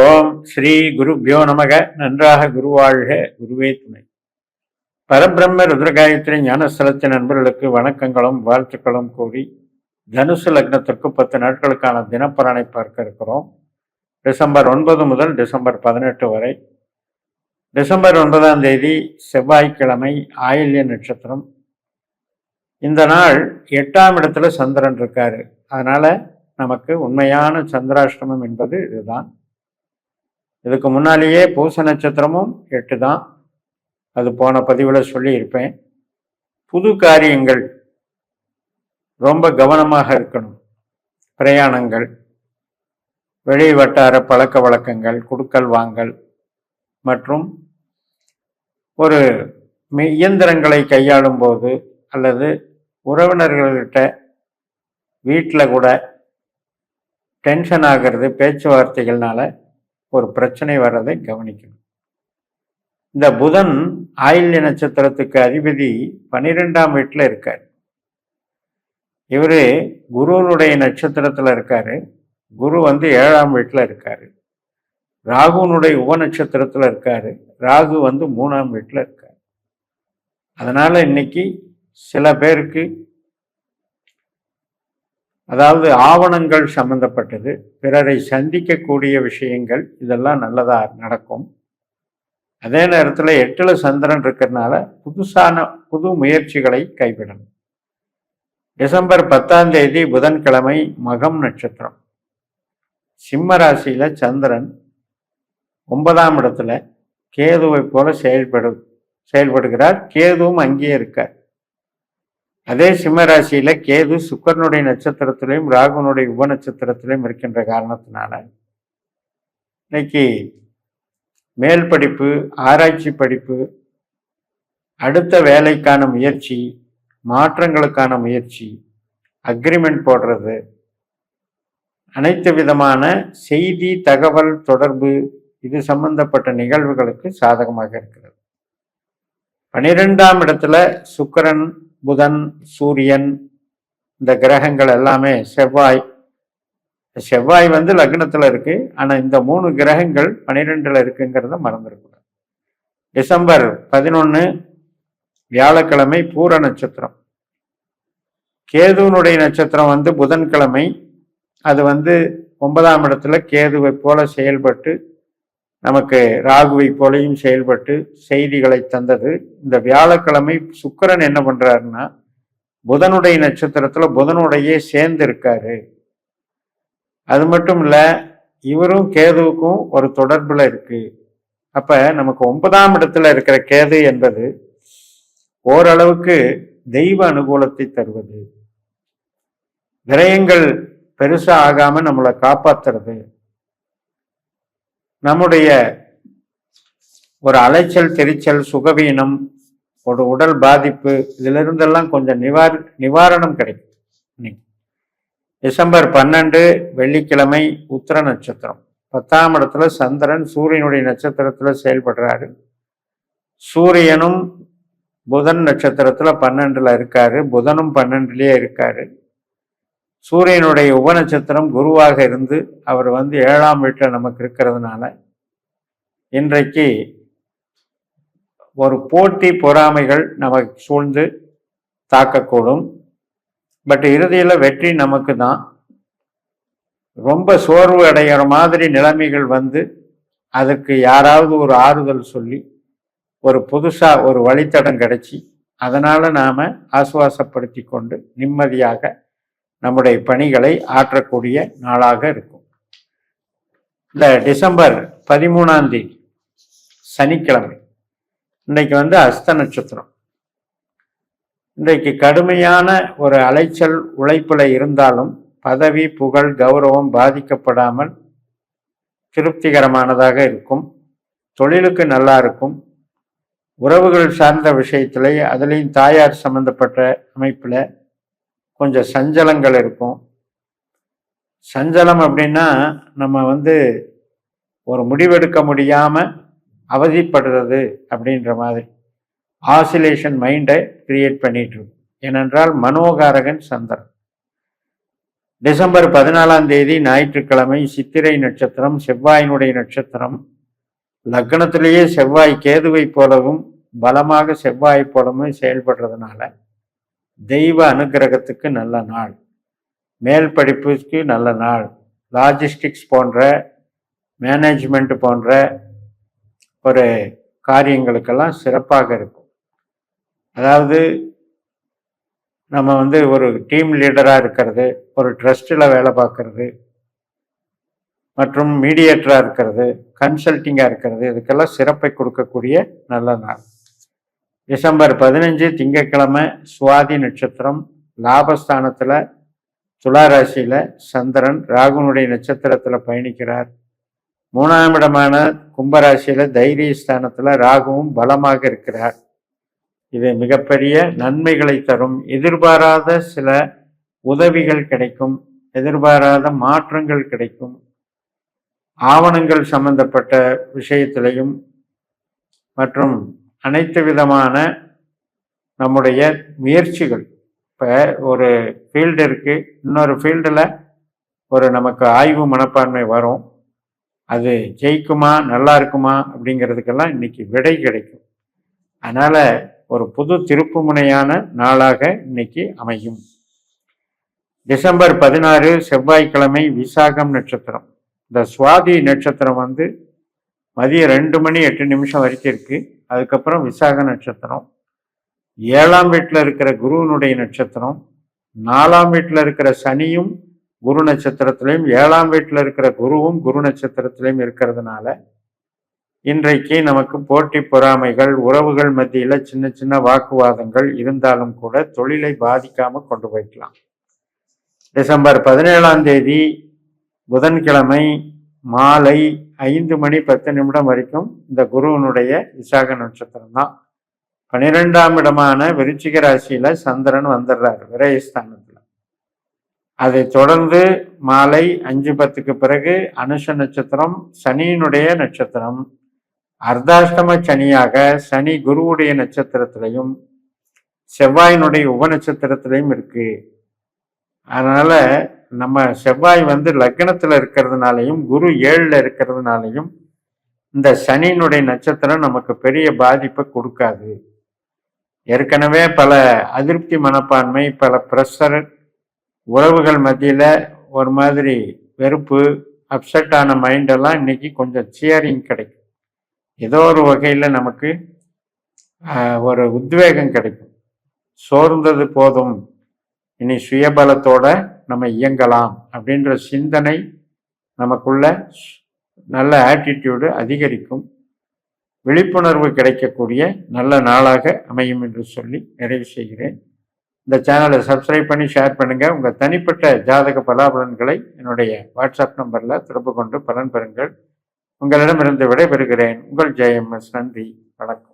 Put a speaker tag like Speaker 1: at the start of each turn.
Speaker 1: ஓம் ஸ்ரீ குருப்யோ நமக. நன்றாக குருவாழ்க. குருவே துணை. பரபிரம்ம ருத்ரகாயத்ரி ஞானஸ்தலத்தின் நண்பர்களுக்கு வணக்கங்களும் வாழ்த்துக்களும் கூறி தனுசு லக்னத்திற்கு பத்து நாட்களுக்கான தினப்பலனை பார்க்க இருக்கிறோம். டிசம்பர் ஒன்பது முதல் டிசம்பர் பதினெட்டு வரை. டிசம்பர் ஒன்பதாம் தேதி செவ்வாய்க்கிழமை ஆயில்ய நட்சத்திரம். இந்த நாள் எட்டாம் இடத்துல சந்திரன் இருக்காரு. அதனால நமக்கு உண்மையான சந்திராஷ்டமம் என்பது இதுதான். இதுக்கு முன்னாலேயே பூச நட்சத்திரமும் எட்டு தான் அது போன பதிவில் சொல்லியிருப்பேன். புது காரியங்கள் ரொம்ப கவனமாக இருக்கணும். பிரயாணங்கள் வெளி வட்டார பழக்க வழக்கங்கள் குடுக்கல் வாங்கல் மற்றும் ஒரு இயந்திரங்களை கையாளும் போது அல்லது உறவினர்கள்கிட்ட வீட்டில் கூட டென்ஷன் ஆகிறது பேச்சுவார்த்தைகள்னால ஒரு பிரச்சனை வர்றதை கவனிக்கணும். இந்த புதன் ஆயில்ய நட்சத்திரத்துக்கு அதிபதி பன்னிரெண்டாம் வீட்டில் இருக்கார். இவர் குருவனுடைய நட்சத்திரத்தில் இருக்காரு. குரு வந்து ஏழாம் வீட்டில் இருக்காரு. ராகுனுடைய உப நட்சத்திரத்தில் இருக்காரு. ராகு வந்து மூணாம் வீட்டில் இருக்கார். அதனால் இன்னைக்கு சில பேருக்கு அதாவது ஆவணங்கள் சம்பந்தப்பட்டது பிறரை சந்திக்கக்கூடிய விஷயங்கள் இதெல்லாம் நல்லதாக நடக்கும். அதே நேரத்தில் எட்டில் சந்திரன் இருக்கிறதுனால புதுசான புது முயற்சிகளை கைவிடணும். டிசம்பர் பத்தாம் தேதி புதன்கிழமை மகம் நட்சத்திரம். சிம்ம ராசியில் சந்திரன் ஒன்பதாம் இடத்துல கேதுவை போல செயல்படு செயல்படுகிறார். கேதுவும் அங்கேயே இருக்கார். அதே சிம்மராசியில கேது சுக்கரனுடைய நட்சத்திரத்திலையும் ராகுனுடைய உப நட்சத்திரத்திலையும் இருக்கின்ற காரணத்தினால இன்னைக்கு மேல் படிப்பு ஆராய்ச்சி படிப்பு அடுத்த வேலைக்கான முயற்சி மாற்றங்களுக்கான முயற்சி அக்ரிமெண்ட் போடுறது அனைத்து விதமான செய்தி தகவல் தொடர்பு இது சம்பந்தப்பட்ட நிகழ்வுகளுக்கு சாதகமாக இருக்கிறது. பனிரெண்டாம் இடத்துல சுக்கரன் புதன் சூரியன் இந்த கிரகங்கள் எல்லாமே செவ்வாய். செவ்வாய் வந்து லக்னத்தில் இருக்கு. ஆனால் இந்த மூணு கிரகங்கள் பனிரெண்டில் இருக்குங்கிறத மறந்துடக்கூடாது டிசம்பர் பதினொன்று வியாழக்கிழமை பூர நட்சத்திரம். கேதுவனுடைய நட்சத்திரம் வந்து புதன்கிழமை. அது வந்து ஒன்பதாம் இடத்துல கேதுவை போல செயல்பட்டு நமக்கு ராகுவை போலையும் செயல்பட்டு செய்திகளை தந்தது. இந்த வியாழக்கிழமை சுக்கரன் என்ன பண்றாருன்னா புதனுடைய நட்சத்திரத்துல புதனுடைய சேர்ந்து இருக்காரு. அது மட்டும் இல்ல இவரும் கேதுவுக்கும் ஒரு தொடர்புல இருக்கு. அப்ப நமக்கு ஒன்பதாம் இடத்துல இருக்கிற கேது என்பது ஓரளவுக்கு தெய்வ அனுகூலத்தை தருவது. விரயங்கள் பெருசா ஆகாம நம்மளை காப்பாத்துறது. நம்முடைய ஒரு அலைச்சல் தெரிச்சல் சுகவீனம் ஒரு உடல் பாதிப்பு இதிலிருந்தெல்லாம் கொஞ்சம் நிவார நிவாரணம் கிடைக்கும். இன்னைக்கு. டிசம்பர் பன்னெண்டு வெள்ளிக்கிழமை உத்திர நட்சத்திரம். பத்தாம் இடத்துல சந்திரன் சூரியனுடைய நட்சத்திரத்தில் செயல்படுறாரு. சூரியனும் புதன் நட்சத்திரத்தில் பன்னெண்டில் இருக்காரு. புதனும் பன்னெண்டுலேயே இருக்காரு. சூரியனுடைய உபநட்சத்திரம் குருவாக இருந்து அவர் வந்து ஏழாம் வீட்டில் நமக்கு இருக்கிறதுனால இன்றைக்கு ஒரு போட்டி பொறாமைகள் நமக்கு சூழ்ந்து தாக்கக்கூடும். பட் இறுதியில் வெற்றி நமக்கு தான். ரொம்ப சோர்வு அடைகிற மாதிரி நிலைமைகள் வந்து அதுக்கு யாராவது ஒரு ஆறுதல் சொல்லி ஒரு புதுசாக ஒரு வழித்தடம் கிடைச்சி அதனால் நாம் ஆசுவாசப்படுத்தி கொண்டு நிம்மதியாக நம்முடைய பணிகளை ஆற்றக்கூடிய நாளாக இருக்கும். இந்த டிசம்பர் பதிமூணாம் தேதி சனிக்கிழமை இன்னைக்கு வந்து அஸ்த நட்சத்திரம். இன்றைக்கு கடுமையான ஒரு அலைச்சல் உழைப்பில் இருந்தாலும் பதவி புகழ் கௌரவம் பாதிக்கப்படாமல் திருப்திகரமானதாக இருக்கும். தொழிலுக்கு நல்லா இருக்கும். உறவுகள் சார்ந்த விஷயத்திலே அதுலேயும் தாயார் சம்பந்தப்பட்ட அமைப்பில் கொஞ்சம் சஞ்சலங்கள் இருக்கும். சஞ்சலம் அப்படின்னா நம்ம வந்து ஒரு முடிவெடுக்க முடியாமல் அவதிப்படுறது அப்படின்ற மாதிரி. ஆசிலேஷன் மைண்டை கிரியேட் பண்ணிட்டு ஏனென்றால் மனோகாரகன் சந்திரன். டிசம்பர் பதினாலாம் தேதி ஞாயிற்றுக்கிழமை சித்திரை நட்சத்திரம் செவ்வாயினுடைய நட்சத்திரம். லக்னத்திலேயே செவ்வாய் கேதுவை போலவும் பலமாக செவ்வாய் போலவும் செயல்படுறதுனால தெய்வ அனுகிரகத்துக்கு நல்ல நாள். மேல் படிப்புக்கு நல்ல நாள். லாஜிஸ்டிக்ஸ் போன்ற மேனேஜ்மெண்ட் போன்ற ஒரு காரியங்களுக்கெல்லாம் சிறப்பாக இருக்கும். அதாவது நம்ம வந்து ஒரு டீம் லீடராக இருக்கிறது ஒரு ட்ரஸ்ட்டில் வேலை பார்க்கறது மற்றும் மீடியேட்டராக இருக்கிறது கன்சல்டிங்காக இருக்கிறது இதுக்கெல்லாம் சிறப்பை கொடுக்கக்கூடிய நல்ல நாள். டிசம்பர் பதினஞ்சு திங்கட்கிழமை சுவாதி நட்சத்திரம் லாபஸ்தானத்தில் துளாராசியில் சந்திரன் ராகுனுடைய நட்சத்திரத்தில் பயணிக்கிறார். மூணாம் இடமான கும்பராசியில் தைரிய ஸ்தானத்தில் ராகுவும் பலமாக இருக்கிறார். இது மிகப்பெரிய நன்மைகளை தரும். எதிர்பாராத சில உதவிகள் கிடைக்கும். எதிர்பாராத மாற்றங்கள் கிடைக்கும். ஆவணங்கள் சம்பந்தப்பட்ட விஷயத்திலையும் மற்றும் அனைத்து விதமான நம்முடைய முயற்சிகள். இப்போ ஒரு ஃபீல்டு இருக்குது இன்னொரு ஃபீல்டில் ஒரு நமக்கு ஆய்வு மனப்பான்மை வரும். அது ஜெயிக்குமா நல்லா இருக்குமா அப்படிங்கிறதுக்கெல்லாம் இன்னைக்கு விடை கிடைக்கும். அதனால் ஒரு புது திருப்புமுனையான நாளாக இன்னைக்கு அமையும். டிசம்பர் பதினாறு செவ்வாய்க்கிழமை விசாகம் நட்சத்திரம். இந்த சுவாதி நட்சத்திரம் வந்து மதியம் ரெண்டு மணி எட்டு நிமிஷம் வரைக்கும் இருக்கு. அதுக்கப்புறம் விசாக நட்சத்திரம். ஏழாம் வீட்டில் இருக்கிற குருவனுடைய நட்சத்திரம். நாலாம் வீட்டில் இருக்கிற சனியும் குரு நட்சத்திரத்திலையும் ஏழாம் வீட்டில் இருக்கிற குருவும் குரு நட்சத்திரத்திலையும் இருக்கிறதுனால இன்றைக்கு நமக்கு போட்டி பொறாமைகள் உறவுகள் மத்தியில் சின்ன சின்ன வாக்குவாதங்கள் இருந்தாலும் கூட தொழிலை பாதிக்காம கொண்டு போய்க்கலாம். டிசம்பர் பதினேழாம் தேதி புதன்கிழமை மாலை ஐந்து மணி பத்து நிமிடம் வரைக்கும் இந்த குருவனுடைய விசாக நட்சத்திரம் தான். பனிரெண்டாம் இடமான விருச்சிக ராசியில சந்திரன் வந்துடுறாரு விரயஸ்தானத்துல. அதை தொடர்ந்து மாலை அஞ்சு பத்துக்கு பிறகு அனுஷ நட்சத்திரம் சனியினுடைய நட்சத்திரம். அர்த்தாஷ்டம சனியாக சனி குருவுடைய நட்சத்திரத்திலையும் செவ்வாயினுடைய உப நட்சத்திரத்திலையும் இருக்கு. அதனால் நம்ம செவ்வாய் வந்து லக்னத்தில் இருக்கிறதுனாலையும் குரு ஏழில் இருக்கிறதுனாலையும் இந்த சனியினுடைய நட்சத்திரம் நமக்கு பெரிய பாதிப்பை கொடுக்காது. ஏற்கனவே பல அதிருப்தி மனப்பான்மை பல ப்ரெஷர் உறவுகள் மத்தியில் ஒரு மாதிரி வெறுப்பு அப்செட் ஆன மைண்டெல்லாம் இன்னைக்கு கொஞ்சம் சியரிங் கிடைக்கும். ஏதோ ஒரு வகையில் நமக்கு ஒரு உத்வேகம் கிடைக்கும். சோர்ந்தது போதும். இனி சுயபலத்தோட நம்ம இயங்கலாம் அப்படின்ற சிந்தனை நமக்குள்ள நல்ல ஆட்டிடியூடு அதிகரிக்கும். விழிப்புணர்வு கிடைக்கக்கூடிய நல்ல நாளாக அமையும் என்று சொல்லி நிறைவு செய்கிறேன். இந்த சேனலை சப்ஸ்கிரைப் பண்ணி ஷேர் பண்ணுங்க. உங்கள் தனிப்பட்ட ஜாதக பலாபலன்களை என்னுடைய வாட்ஸ்அப் நம்பரில் தொடர்பு கொண்டு பலன் பெறுங்கள். உங்களிடமிருந்து விடைபெறுகிறேன். உங்கள் ஜெயம்எஸ். நன்றி. வணக்கம்.